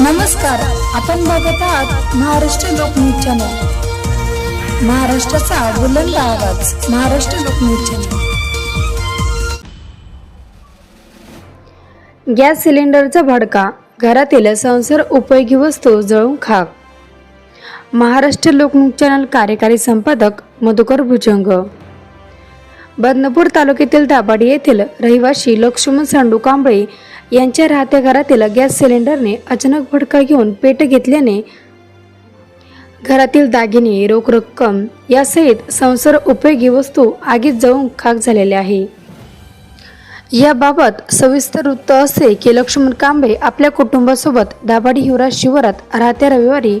नमस्कार आपण बघत आहात महाराष्ट्र लोकन्यूज चॅनल. महाराष्ट्राचा बुलंद आवाज महाराष्ट्र लोकन्यूज चॅनल. गॅस सिलेंडरचा भडका घरातील संसार उपयोगी वस्तू जळून खाक. महाराष्ट्र लोकमुख चॅनल कार्यकारी संपादक मधुकर भुजंग. बदनापूर तालुक्यातील दाबाडी येथील रहिवासी लक्ष्मण सांडू कांबळे यांच्या राहत्या घरातील गॅस सिलेंडरने अचानक भडका घेऊन पेट घेतल्याने घरातील दागिने रोख रक्कम यासहित संसार उपयोगी वस्तू आगीत जाऊन खाक झालेल्या आहे. याबाबत सविस्तर वृत्त असे की लक्ष्मण कांबळे आपल्या कुटुंबासोबत दाभाडी हिवराज शिवारात राहत्या रविवारी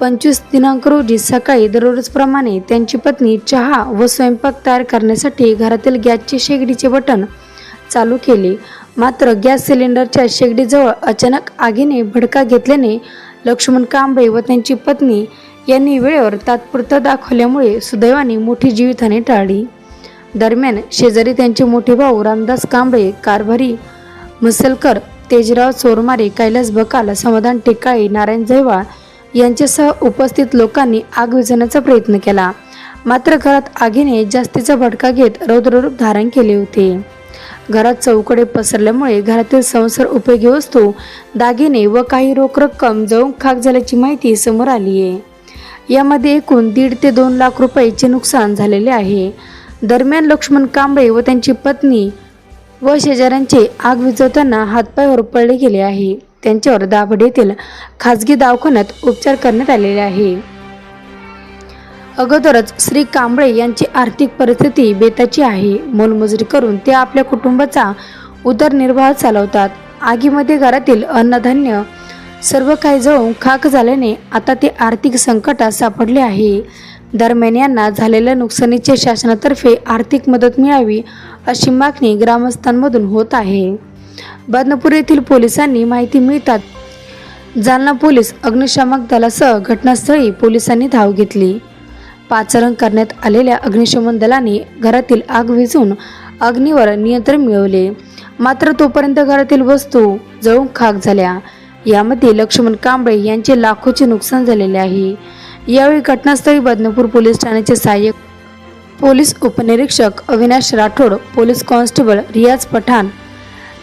पंचवीस दिनांक रोजी सकाळी दररोजप्रमाणे त्यांची पत्नी चहा व स्वयंपाक तयार करण्यासाठी घरातील गॅसचे शेगडीचे बटन चालू केले. मात्र गॅस सिलेंडरच्या शेगडीजवळ अचानक आगीने भडका घेतल्याने लक्ष्मण कांबळे व त्यांची पत्नी यांनी वेळेवर तात्पुरतं दाखवल्यामुळे सुदैवाने मोठी जीवितहानी टाळली. दरम्यान शेजारी त्यांचे मोठे भाऊ रामदास कांबळे कारभारी मसलकर तेजराव चोरमारे कैलास बकाल समाधान टेकाळे नारायण जयवाळ यांच्यासह उपस्थित लोकांनी आग विझवण्याचा प्रयत्न केला. मात्र घरात आगीने जास्तीचा भडका घेत रौद्ररूप धारण केले होते. घरात चौकडे पसरल्यामुळे घरातील संसार उपयोगी वस्तू दागिने व काही रोख रक्कम जळून खाक झाल्याची माहिती समोर आली आहे. यामध्ये एकूण दीड ते दोन लाख रुपयाचे नुकसान झालेले आहे. दरम्यान लक्ष्मण कांबळे व त्यांची पत्नी व शेजाऱ्यांचे आग विझवताना हातपाय होरपळले गेले आहे. त्यांच्यावर दाभड येथील खाजगी दवाखान्यात उपचार करण्यात आलेले आहे. अगोदरच श्री कांबळे यांची आर्थिक परिस्थिती बेताची आहे. मोलमजुरी करून ते आपल्या कुटुंबाचा उदरनिर्वाह चालवतात. आगीमध्ये घरातील अन्नधान्य सर्व काही जळून खाक झाल्याने आता ते आर्थिक संकटात सापडले आहे. दरम्यान यांना झालेल्या नुकसानीचे शासनातर्फे आर्थिक मदत मिळावी अशी मागणी ग्रामस्थांमधून होत आहे. बदनापूर येथील पोलिसांनी माहिती मिळतात जालना पोलीस अग्निशामक दलासह घटनास्थळी पोलिसांनी धाव घेतली. पाचारण करण्यात आलेल्या अग्निशमन दलाने घरातील आग विझून अग्नीवर नियंत्रण मिळवले. मात्र तोपर्यंत घरातील वस्तू जळून खाक झाल्या. यामध्ये लक्ष्मण कांबळे यांचे लाखोचे नुकसान झालेले आहे. यावेळी घटनास्थळी बदनापूर पोलीस ठाण्याचे सहाय्यक पोलीस उपनिरीक्षक अविनाश राठोड पोलीस कॉन्स्टेबल रियाज पठाण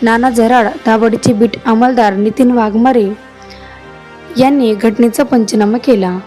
नाना झराड दाभाडीचे बीट अंमलदार नितीन वाघमारे यांनी घटनेचा पंचनामा केला.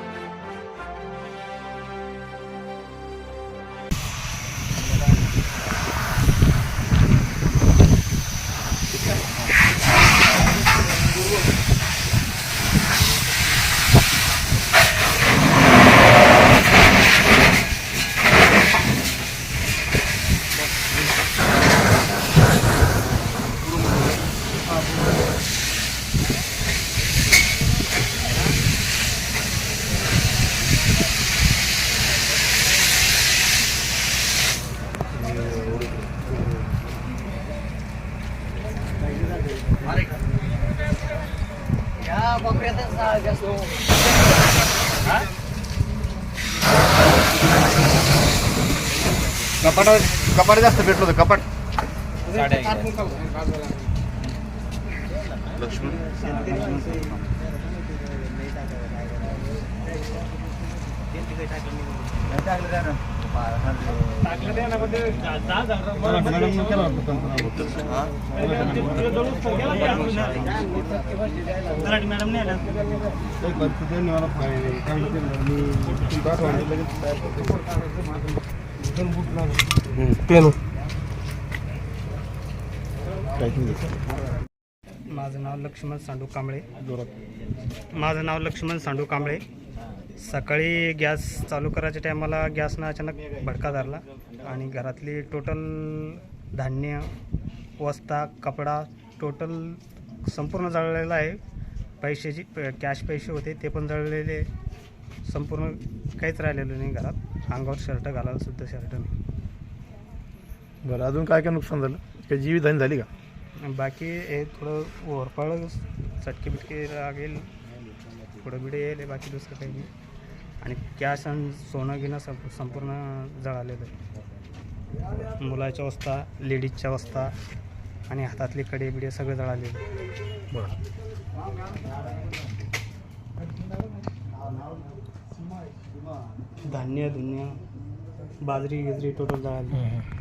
कपाट कपाट जास्त भेटलो होतं कपाट. लक्ष्मण. पेन. माझं नाव लक्ष्मण सांडू कांबळे. माझं नाव लक्ष्मण सांडू कांबळे. सकाळी गॅस चालू करायच्या टायमाला गॅसनं अचानक भडका धरला. आणि घरातली टोटल धान्य वस्ता कपडा टोटल संपूर्ण जळलेला आहे. पैशाची कॅश पैसे होते ते पण जळलेले. संपूर्ण काहीच राहिलेलं नाही घरात. अंगावर शर्ट घालायला सुद्धा शर्ट नाही. बरं अजून काय काय नुकसान झालं? काही जीवितहानी झाली का? बाकी हे थोडं ओरपाळ चटके बिटके लागेल. थोडं बिडे येईल बाकी दुसरं काही नाही. आणि कॅश आणि सोनं घेणं संपूर्ण जळालेलं आहे. मुलाच्या वस्ता लेडीजच्या वस्ता आणि हातातले कडे बिडे सगळे जळाले धान्य धुन्य बाजरी गिजरी टोटल जळाली.